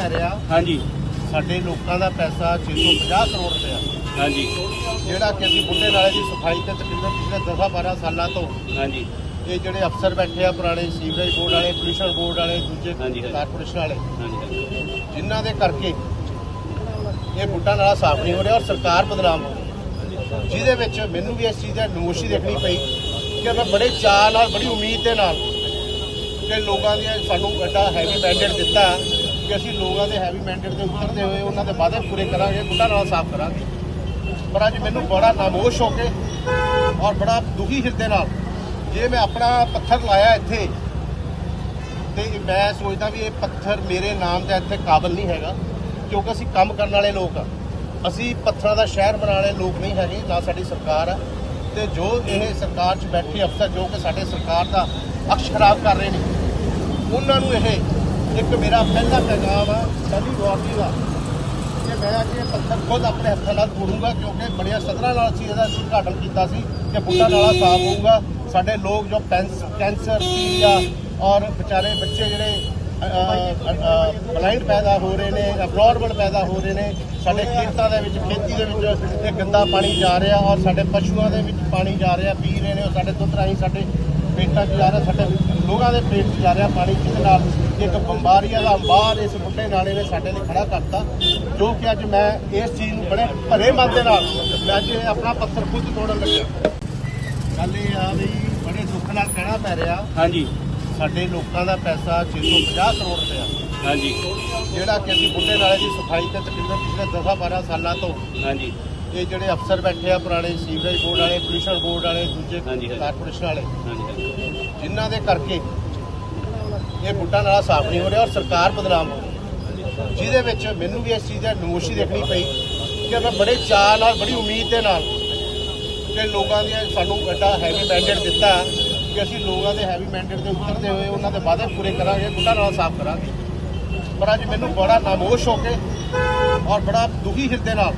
ਪੈ ਰਿਹਾ। ਹਾਂਜੀ। ਸਾਡੇ ਲੋਕਾਂ ਦਾ ਪੈਸਾ 650 ਕਰੋੜ ਰੁਪਇਆ। ਹਾਂਜੀ। ਜਿਹੜਾ ਕਿ ਅਸੀਂ ਬੁੱਢੇ ਨਾਲੇ ਦੀ ਸਫ਼ਾਈ ਤੇ ਤਕਰੀਬਨ ਪਿਛਲੇ 10 12 ਸਾਲਾਂ ਤੋਂ ਹਾਂਜੀ। ਇਹ ਜਿਹੜੇ ਅਫਸਰ ਬੈਠੇ ਆ ਪੁਰਾਣੇ ਸੀਵਰੇਜ ਬੋਰਡ ਵਾਲੇ ਪੋਲਿਊਸ਼ਨ ਬੋਰਡ ਵਾਲੇ ਦੂਜੇ ਹਾਂਜੀ, ਹਾਂਜੀ। ਕਾਰਪੋਰੇਸ਼ਨ ਵਾਲੇ ਹਾਂਜੀ ਜਿਨ੍ਹਾਂ ਦੇ ਕਰਕੇ ਇਹ ਬੁੱਢਾ ਨਾਲਾ ਸਾਫ਼ ਨਹੀਂ ਹੋ ਰਿਹਾ ਔਰ ਸਰਕਾਰ ਬਦਨਾਮ ਹੋ ਰਹੀ ਜਿਹਦੇ ਵਿੱਚ ਮੈਨੂੰ ਵੀ ਇਸ ਚੀਜ਼ ਦਾ ਨਮੋਸ਼ੀ ਦੇਖਣੀ ਪਈ ਕਿ ਮੈਂ ਬੜੇ ਚਾਅ ਨਾਲ ਬੜੀ ਉਮੀਦ ਦੇ ਨਾਲ ਕਿ ਲੋਕਾਂ ਦੀਆਂ ਸਾਨੂੰ ਵੱਡਾ ਹੈਵੀ ਮੈਂਡੇਟ ਦਿੱਤਾ। ਕਿ ਅਸੀਂ ਲੋਕਾਂ ਦੇ ਹੈਵੀ ਮੈਂਡੇਟ 'ਤੇ ਉਤਰਦੇ ਹੋਏ ਉਹਨਾਂ ਦੇ ਵਾਅਦੇ ਪੂਰੇ ਕਰਾਂਗੇ ਬੁੱਢਾ ਨਾਲ ਸਾਫ਼ ਕਰਾਂਗੇ। ਪਰ ਅੱਜ ਮੈਨੂੰ ਬੜਾ ਨਾਮੋਸ਼ ਹੋ ਕੇ ਔਰ ਬੜਾ ਦੁਖੀ ਹਿਰਦੇ ਨਾਲ ਜੇ ਮੈਂ ਆਪਣਾ ਪੱਥਰ ਲਾਇਆ ਇੱਥੇ, ਤੇ ਮੈਂ ਸੋਚਦਾ ਵੀ ਇਹ ਪੱਥਰ ਮੇਰੇ ਨਾਮ ਦਾ ਇੱਥੇ ਕਾਬਲ ਨਹੀਂ ਹੈਗਾ, ਕਿਉਂਕਿ ਅਸੀਂ ਕੰਮ ਕਰਨ ਵਾਲੇ ਲੋਕ ਆ। ਅਸੀਂ ਪੱਥਰਾਂ ਦਾ ਸ਼ਹਿਰ ਬਣਾਉਣ ਵਾਲੇ ਲੋਕ ਨਹੀਂ ਹੈਗੇ, ਨਾ ਸਾਡੀ ਸਰਕਾਰ ਆ। ਤੇ ਜੋ ਇਹ ਸਰਕਾਰ 'ਚ ਬੈਠੇ ਅਫਸਰ, ਜੋ ਕਿ ਸਾਡੇ ਸਰਕਾਰ ਦਾ ਅਕਸ਼ ਖਰਾਬ ਕਰ ਰਹੇ ਨੇ, ਉਹਨਾਂ ਨੂੰ ਇਹ ਇੱਕ ਮੇਰਾ ਪਹਿਲਾ ਪੈਗਾਮ ਆ ਪਹਿਲੀ ਵਾਰਨਿੰਗ ਦਾ। ਕਿ ਮੈਂ ਅੱਜ ਇਹ ਪੱਥਰ ਖੁਦ ਆਪਣੇ ਹੱਥਾਂ ਨਾਲ ਤੋੜੂੰਗਾ, ਕਿਉਂਕਿ ਬੜੀਆਂ ਸਦਰਾਂ ਨਾਲ ਅਸੀਂ ਇਹਦਾ ਉਦਘਾਟਨ ਕੀਤਾ ਸੀ ਕਿ ਬੁੱਢਾ ਨਾਲਾ ਸਾਫ਼ ਹੋਊਗਾ। ਸਾਡੇ ਲੋਕ ਜੋ ਪੈਂਸ- ਕੈਂਸਰ, ਪੀਲੀਆ ਔਰ ਵਿਚਾਰੇ ਬੱਚੇ ਜਿਹੜੇ ਬਲਾਈਂਡ ਪੈਦਾ ਹੋ ਰਹੇ ਨੇ ਅਬਨੋਰਮਲ ਪੈਦਾ ਹੋ ਰਹੇ ਨੇ, ਸਾਡੇ ਖੇਤਾਂ ਦੇ ਵਿੱਚ, ਖੇਤੀ ਦੇ ਵਿੱਚ ਇਹ ਗੰਦਾ ਪਾਣੀ ਜਾ ਰਿਹਾ ਔਰ ਸਾਡੇ ਪਸ਼ੂਆਂ ਦੇ ਵਿੱਚ ਪਾਣੀ ਜਾ ਰਿਹਾ, ਪੀ ਰਹੇ ਨੇ ਔਰ ਸਾਡੇ ਦੁੱਧ ਰਾਹੀਂ ਸਾਡੇ ਪੇਟਾਂ 'ਚ ਜਾ ਰਿਹਾ ਸਾਡੇ ਲੋਕਾਂ ਦੇ ਪੇਟ 'ਚ ਜਾ ਰਿਹਾ ਪਾਣੀ ਜਿਹਦੇ ਨਾਲ ਇੱਕ ਬਿਮਾਰੀਆਂ ਦਾ ਅੰਬਾਰ ਇਸ ਬੁੱਢੇ ਨਾਲੇ ਨੇ ਸਾਡੇ ਲਈ ਖੜਾ ਕਰਤਾ ਜੋ ਕਿ ਅੱਜ ਮੈਂ ਇਸ ਚੀਜ਼ ਨੂੰ ਬੜੇ ਭਰੇ ਮਨ ਦੇ ਨਾਲ ਮੈਂ ਅੱਜ ਆਪਣਾ ਪੱਥਰ ਖੁਦ ਤੋੜਨ ਲੱਗਿਆ। ਗੱਲ ਇਹ ਆ ਵੀ ਬੜੇ ਦੁੱਖ ਨਾਲ ਕਹਿਣਾ ਪੈ ਰਿਹਾ ਹਾਂਜੀ। ਸਾਡੇ ਲੋਕਾਂ ਦਾ ਪੈਸਾ 650 ਕਰੋੜ ਰੁਪਇਆ। ਹਾਂਜੀ। ਜਿਹੜਾ ਕਿ ਅਸੀਂ ਬੁੱਢੇ ਨਾਲੇ ਦੀ ਸਫ਼ਾਈ ਤੇ ਤਕਰੀਬਨ ਪਿਛਲੇ 10 12 ਸਾਲਾਂ ਤੋਂ ਹਾਂਜੀ। ਇਹ ਜਿਹੜੇ ਅਫਸਰ ਬੈਠੇ ਆ ਪੁਰਾਣੇ ਸੀਵਰੇਜ ਬੋਰਡ ਵਾਲੇ ਪੋਲਿਊਸ਼ਨ ਬੋਰਡ ਵਾਲੇ ਦੂਜੇ। ਕਾਰਪੋਰੇਸ਼ਨ ਵਾਲੇ ਜਿਨ੍ਹਾਂ ਦੇ ਕਰਕੇ ਇਹ ਬੁੱਢਾ ਨਾਲਾ ਸਾਫ਼ ਨਹੀਂ ਹੋ ਰਿਹਾ ਔਰ ਸਰਕਾਰ ਬਦਨਾਮ ਹੋ ਰਹੀ ਜਿਹਦੇ ਵਿੱਚ ਮੈਨੂੰ ਵੀ ਇਸ ਚੀਜ਼ ਦਾ ਨਮੋਸ਼ੀ ਦੇਖਣੀ ਪਈ ਕਿ ਮੈਂ ਬੜੇ ਚਾਅ ਨਾਲ ਬੜੀ ਉਮੀਦ ਦੇ ਨਾਲ ਕਿ ਲੋਕਾਂ ਦੀਆਂ ਸਾਨੂੰ ਵੱਡਾ ਹੈਵੀ ਮੈਂਡੇਟ ਦਿੱਤਾ ਕਿ ਅਸੀਂ ਲੋਕਾਂ ਦੇ ਹੈਵੀ ਮੈਂਡੇਟ ਦੇ ਉਤਰਦੇ ਹੋਏ ਉਹਨਾਂ ਦੇ ਵਾਅਦੇ ਪੂਰੇ ਕਰਾਂਗੇ ਬੁੱਢਾ ਨਾਲਾ ਸਾਫ਼ ਕਰਾਂਗੇ। ਪਰ ਅੱਜ ਮੈਨੂੰ ਬੜਾ ਨਾਮੋਸ਼ ਹੋ ਕੇ ਔਰ ਬੜਾ ਦੁਖੀ ਹਿਰਦੇ ਨਾਲ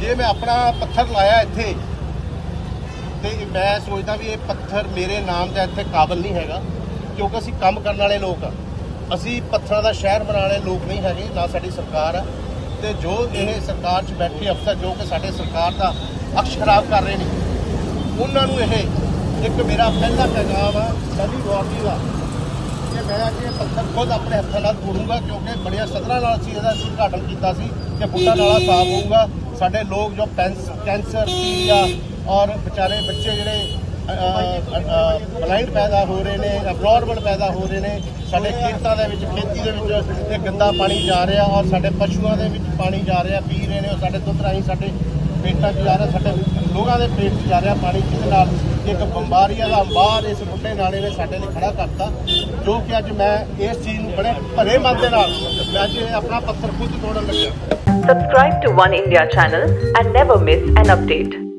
ਜੇ ਮੈਂ ਆਪਣਾ ਪੱਥਰ ਲਾਇਆ ਇੱਥੇ, ਤੇ ਮੈਂ ਸੋਚਦਾ ਵੀ ਇਹ ਪੱਥਰ ਮੇਰੇ ਨਾਮ ਦਾ ਇੱਥੇ ਕਾਬਲ ਨਹੀਂ ਹੈਗਾ, ਕਿਉਂਕਿ ਅਸੀਂ ਕੰਮ ਕਰਨ ਵਾਲੇ ਲੋਕ ਆ। ਅਸੀਂ ਪੱਥਰਾਂ ਦਾ ਸ਼ਹਿਰ ਬਣਾਉਣ ਵਾਲੇ ਲੋਕ ਨਹੀਂ ਹੈਗੇ, ਨਾ ਸਾਡੀ ਸਰਕਾਰ ਆ। ਤੇ ਜੋ ਇਹ ਸਰਕਾਰ 'ਚ ਬੈਠੇ ਅਫਸਰ, ਜੋ ਕਿ ਸਾਡੇ ਸਰਕਾਰ ਦਾ ਅਕਸ਼ ਖਰਾਬ ਕਰ ਰਹੇ ਨੇ, ਉਹਨਾਂ ਨੂੰ ਇਹ ਇੱਕ ਮੇਰਾ ਪਹਿਲਾ ਪੈਗਾਮ ਆ, ਪਹਿਲੀ ਵਾਰਨਿੰਗ ਦਾ ਕਿ ਮੈਂ ਅੱਜ ਇਹ ਪੱਥਰ ਖੁਦ ਆਪਣੇ ਹੱਥਾਂ ਨਾਲ ਤੋੜੂੰਗਾ ਕਿਉਂਕਿ ਬੜੀਆਂ ਸਦਰਾਂ ਨਾਲ ਅਸੀਂ ਇਹਦਾ ਉਦਘਾਟਨ ਕੀਤਾ ਸੀ ਕਿ ਬੁੱਢਾ ਨਾਲਾ ਸਾਫ਼ ਹੋਊਗਾ। ਸਾਡੇ ਲੋਕ ਜੋ ਪੈਂਸ- ਕੈਂਸਰ, ਪੀਲੀਆ ਔਰ ਵਿਚਾਰੇ ਬੱਚੇ ਜਿਹੜੇ ਬਲਾਈਂਡ ਪੈਦਾ ਹੋ ਰਹੇ ਨੇ ਅਬਨੋਰਮਲ ਪੈਦਾ ਹੋ ਰਹੇ ਨੇ, ਸਾਡੇ ਖੇਤਾਂ ਦੇ ਵਿੱਚ, ਖੇਤੀ ਦੇ ਵਿੱਚ ਇਹ ਗੰਦਾ ਪਾਣੀ ਜਾ ਰਿਹਾ ਔਰ ਸਾਡੇ ਪਸ਼ੂਆਂ ਦੇ ਵਿੱਚ ਪਾਣੀ ਜਾ ਰਿਹਾ, ਪੀ ਰਹੇ ਨੇ ਔਰ ਸਾਡੇ ਦੁੱਧ ਰਾਹੀਂ ਸਾਡੇ ਪੇਟਾਂ 'ਚ ਜਾ ਰਿਹਾ, ਸਾਡੇ ਲੋਕਾਂ ਦੇ ਪੇਟ 'ਚ ਜਾ ਰਿਹਾ ਪਾਣੀ, ਜਿਹਦੇ ਨਾਲ ਇੱਕ ਬਿਮਾਰੀਆਂ ਦਾ ਅੰਬਾਰ ਇਸ ਬੁੱਢੇ ਨਾਲੇ ਨੇ ਸਾਡੇ ਲਈ ਖੜਾ ਕਰਤਾ, ਜੋ ਕਿ ਅੱਜ ਮੈਂ ਇਸ ਚੀਜ਼ ਨੂੰ ਬੜੇ ਭਰੇ ਮਨ ਦੇ ਨਾਲ, ਮੈਂ ਅੱਜ ਆਪਣਾ ਪੱਥਰ ਖੁਦ ਤੋੜਨ ਲੱਗਿਆ Subscribe to One India channel and never miss an update.